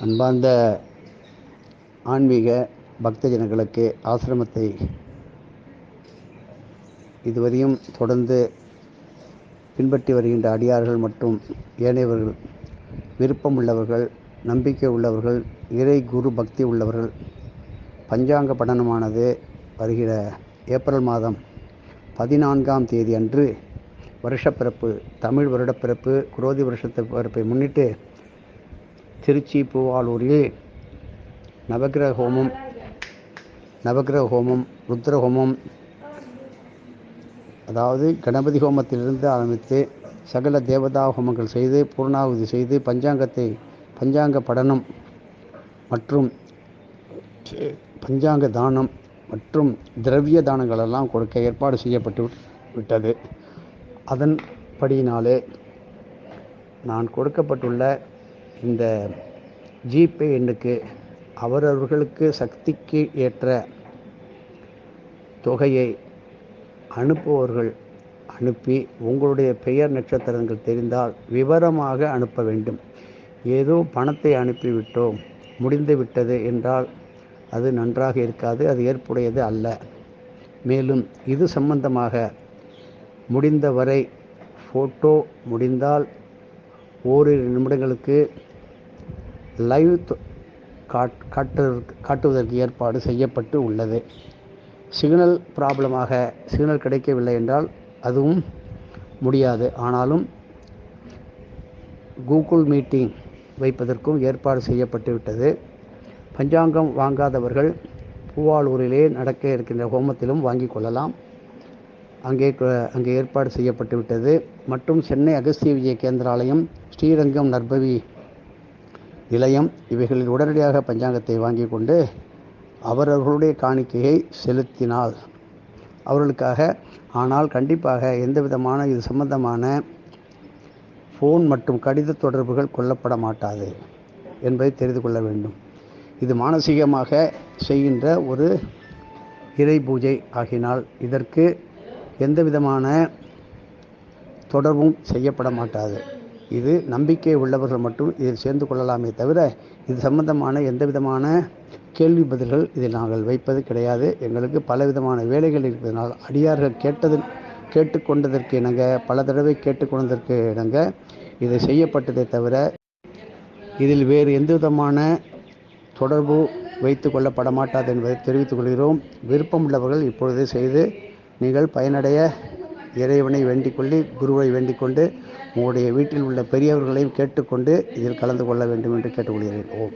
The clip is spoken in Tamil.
அன்பார்ந்த ஆன்மீக பக்தஜனங்களுக்கு ஆசிரமத்தை இதுவரையும் தொடர்ந்து பின்பற்றி வருகின்ற அடியார்கள் மற்றும் ஏனையவர்கள் விருப்பம் உள்ளவர்கள் நம்பிக்கை உள்ளவர்கள் இறை குரு பக்தி உள்ளவர்கள் பஞ்சாங்க படனமானது வருகிற ஏப்ரல் மாதம் பதினான்காம் தேதி அன்று வருஷப்பிறப்பு தமிழ் வருடப்பிறப்பு குரோதி வருஷத்து பிறப்பை முன்னிட்டு திருச்சி பூவாலூரில் நவகிரக ஹோமம் நவக்கிரக ஹோமம் ருத்ர ஹோமம் அதாவது கணபதி ஹோமத்திலிருந்து ஆரம்பித்து சகல தேவதா ஹோமங்கள் செய்து பூர்ணாகுதி செய்து பஞ்சாங்கத்தை பஞ்சாங்க படனம் மற்றும் பஞ்சாங்க தானம் மற்றும் திரவிய தானங்களெல்லாம் கொடுக்க ஏற்பாடு செய்யப்பட்டு விட்டது. அதன்படியினாலே நான் கொடுக்கப்பட்டுள்ள இந்த ஜிபே எண்ணுக்கு அவரவர்களுக்கு சக்திக்கு ஏற்ற தொகையை அனுப்புபவர்கள் அனுப்பி உங்களுடைய பெயர் நட்சத்திரங்கள் தெரிந்தால் விவரமாக அனுப்ப வேண்டும். ஏதோ பணத்தை அனுப்பிவிட்டோம் முடிந்து விட்டது என்றால் அது நன்றாக இருக்காது அது ஏற்புடையது அல்ல. மேலும் இது சம்பந்தமாக முடிந்தவரை ஃபோட்டோ முடிந்தால் ஓரிரு நிமிடங்களுக்கு லைவ் காட் காட்டு காட்டுவதற்கு ஏற்பாடு செய்யப்பட்டு உள்ளது. சிக்னல் ப்ராப்ளமாக சிக்னல் கிடைக்கவில்லை என்றால் அதுவும் முடியாது. ஆனாலும் கூகுள் மீட்டிங் வைப்பதற்கும் ஏற்பாடு செய்யப்பட்டு விட்டது. பஞ்சாங்கம் வாங்காதவர்கள் பூவாலூரிலே நடக்க இருக்கின்ற ஹோமத்திலும் வாங்கி கொள்ளலாம். அங்கே அங்கே ஏற்பாடு செய்யப்பட்டுவிட்டது. மற்றும் சென்னை அகஸ்திய விஜய கேந்திராலயம் ஸ்ரீரங்கம் நர்பவி நிலையம் இவைகளில் உடனடியாக பஞ்சாங்கத்தை வாங்கி கொண்டு அவரவர்களுடைய காணிக்கையை செலுத்தினால் அவர்களுக்காக ஆனால் கண்டிப்பாக எந்த விதமான இது சம்பந்தமான ஃபோன் மற்றும் கடித தொடர்புகள் கொல்லப்பட மாட்டாது என்பதை தெரிந்து கொள்ள வேண்டும். இது மானசீகமாக செய்கின்ற ஒரு இறை பூஜை ஆகினால் இதற்கு எந்த விதமான தொடர்பும் செய்யப்பட மாட்டாது இது நம்பிக்கை உள்ளவர்கள் மட்டும் இதில் சேர்ந்து கொள்ளலாமே தவிர இது சம்பந்தமான எந்த விதமான கேள்வி பதில்கள் இதில் நாங்கள் வைப்பது கிடையாது. எங்களுக்கு பல விதமான வேலைகள் இருப்பதனால் அடியார்கள் கேட்டது கேட்டுக்கொண்டதற்கு இணங்க பல தடவை கேட்டுக்கொண்டதற்கு இணங்க இது செய்யப்பட்டதை தவிர இதில் வேறு எந்த விதமான தொடர்பு வைத்து கொள்ளப்பட மாட்டாது என்பதை தெரிவித்துக் கொள்கிறோம். விருப்பம் உள்ளவர்கள் இப்பொழுது செய்து நீங்கள் பயனடைய இறைவனை வேண்டிக் கொள்ளி குருவை வேண்டிக் கொண்டு உங்களுடைய வீட்டில் உள்ள பெரியவர்களையும் கேட்டுக்கொண்டு இதில் கலந்து கொள்ள வேண்டும் என்று கேட்டுக்கொள்கிறேன். ஓம்.